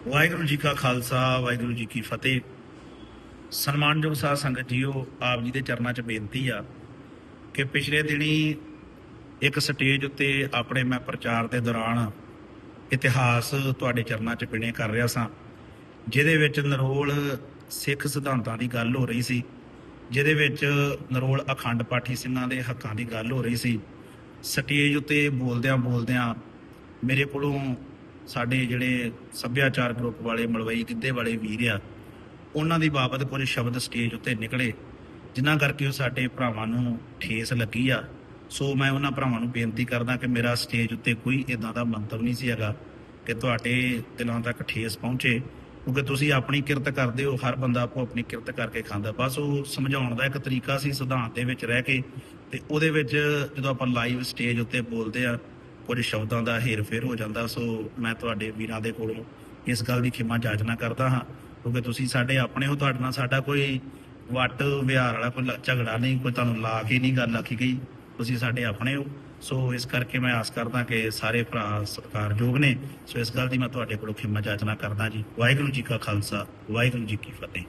ਵਾਹਿਗੁਰੂ ਜੀ ਕਾ ਖਾਲਸਾ, ਵਾਹਿਗੁਰੂ ਜੀ ਕੀ ਫਤਿਹ। ਸਨਮਾਨਯੋਗ ਸਾਧ ਸੰਗਤ ਜੀਓ, ਆਪ ਜੀ ਦੇ ਚਰਨਾਂ 'ਚ ਬੇਨਤੀ ਆ ਕਿ ਪਿਛਲੇ ਦਿਨੀ ਇੱਕ ਸਟੇਜ ਉੱਤੇ ਆਪਣੇ ਮੈਂ ਪ੍ਰਚਾਰ ਦੇ ਦੌਰਾਨ ਇਤਿਹਾਸ ਤੁਹਾਡੇ ਚਰਨਾਂ 'ਚ ਪਿਣੇ ਕਰ ਰਿਹਾ ਸਾਂ, ਜਿਹਦੇ ਵਿੱਚ ਨਰੋਲ ਸਿੱਖ ਸਿਧਾਂਤਾਂ ਦੀ ਗੱਲ ਹੋ ਰਹੀ ਸੀ, ਜਿਹਦੇ ਵਿੱਚ ਨਰੋਲ ਅਖੰਡ ਪਾਠੀ ਸਿੰਘਾਂ ਦੇ ਹੱਕਾਂ ਦੀ ਗੱਲ ਹੋ ਰਹੀ ਸੀ। ਸਟੇਜ ਉੱਤੇ ਬੋਲਦਿਆਂ ਬੋਲਦਿਆਂ ਮੇਰੇ ਕੋਲੋਂ ਸਾਡੇ ਜਿਹੜੇ ਸੱਭਿਆਚਾਰ ਗਰੁੱਪ ਵਾਲੇ, ਮਲਵਈ ਗਿੱਧੇ ਵਾਲੇ ਵੀਰ ਆ, ਉਹਨਾਂ ਦੀ ਬਾਬਤ ਕੁਝ ਸ਼ਬਦ ਸਟੇਜ ਉੱਤੇ ਨਿਕਲੇ, ਜਿਨ੍ਹਾਂ ਕਰਕੇ ਉਹ ਸਾਡੇ ਭਰਾਵਾਂ ਨੂੰ ਠੇਸ ਲੱਗੀ ਆ। ਸੋ ਮੈਂ ਉਹਨਾਂ ਭਰਾਵਾਂ ਨੂੰ ਬੇਨਤੀ ਕਰਦਾ ਕਿ ਮੇਰਾ ਸਟੇਜ ਉੱਤੇ ਕੋਈ ਇਦਾਂ ਦਾ ਮੰਤਵ ਨਹੀਂ ਸੀ ਹੈਗਾ ਕਿ ਤੁਹਾਡੇ ਦਿਲਾਂ ਤੱਕ ਠੇਸ ਪਹੁੰਚੇ, ਕਿਉਂਕਿ ਤੁਸੀਂ ਆਪਣੀ ਕਿਰਤ ਕਰਦੇ ਹੋ, ਹਰ ਬੰਦਾ ਆਪੋ ਆਪਣੀ ਕਿਰਤ ਕਰਕੇ ਖਾਂਦਾ। ਬਸ ਉਹ ਸਮਝਾਉਣ ਦਾ ਇੱਕ ਤਰੀਕਾ ਸੀ, ਸਿਧਾਂਤ ਦੇ ਵਿੱਚ ਰਹਿ ਕੇ ਤੇ ਉਹਦੇ ਵਿੱਚ ਜਦੋਂ ਆਪਾਂ ਲਾਈਵ ਸਟੇਜ ਉੱਤੇ ਬੋਲਦੇ ਆ ਕੁਝ ਸ਼ਬਦਾਂ ਦਾ ਹੇਰ-ਫੇਰ ਹੋ ਜਾਂਦਾ, ਸੋ ਮੈਂ ਤੁਹਾਡੇ ਵੀਰਾਂ ਦੇ ਕੋਲੋਂ ਇਸ ਗੱਲ ਦੀ ਖਿਮਾ ਜਾਚਨਾ ਕਰਦਾ ਹਾਂ, ਕਿਉਂਕਿ ਤੁਸੀਂ ਸਾਡੇ ਆਪਣੇ ਹੋ, ਤੁਹਾਡੇ ਨਾਲ ਸਾਡਾ ਕੋਈ ਵੱਟ ਵਿਹਾਰ ਵਾਲਾ ਕੋਈ ਝਗੜਾ ਨਹੀਂ, ਕੋਈ ਤੁਹਾਨੂੰ ਲਾ ਕੇ ਨਹੀਂ ਗੱਲ ਆਖੀ ਗਈ, ਤੁਸੀਂ ਸਾਡੇ ਆਪਣੇ ਹੋ। ਸੋ ਇਸ ਕਰਕੇ ਮੈਂ ਆਸ ਕਰਦਾ ਕਿ ਸਾਰੇ ਭਰਾ ਸਤਿਕਾਰਯੋਗ ਨੇ, ਸੋ ਇਸ ਗੱਲ ਦੀ ਮੈਂ ਤੁਹਾਡੇ ਕੋਲੋਂ ਖਿਮਾ ਜਾਚਨਾ ਕਰਦਾ ਜੀ। ਵਾਹਿਗੁਰੂ ਜੀ ਕਾ ਖਾਲਸਾ, ਵਾਹਿਗੁਰੂ ਜੀ ਕੀ ਫਤਿਹ।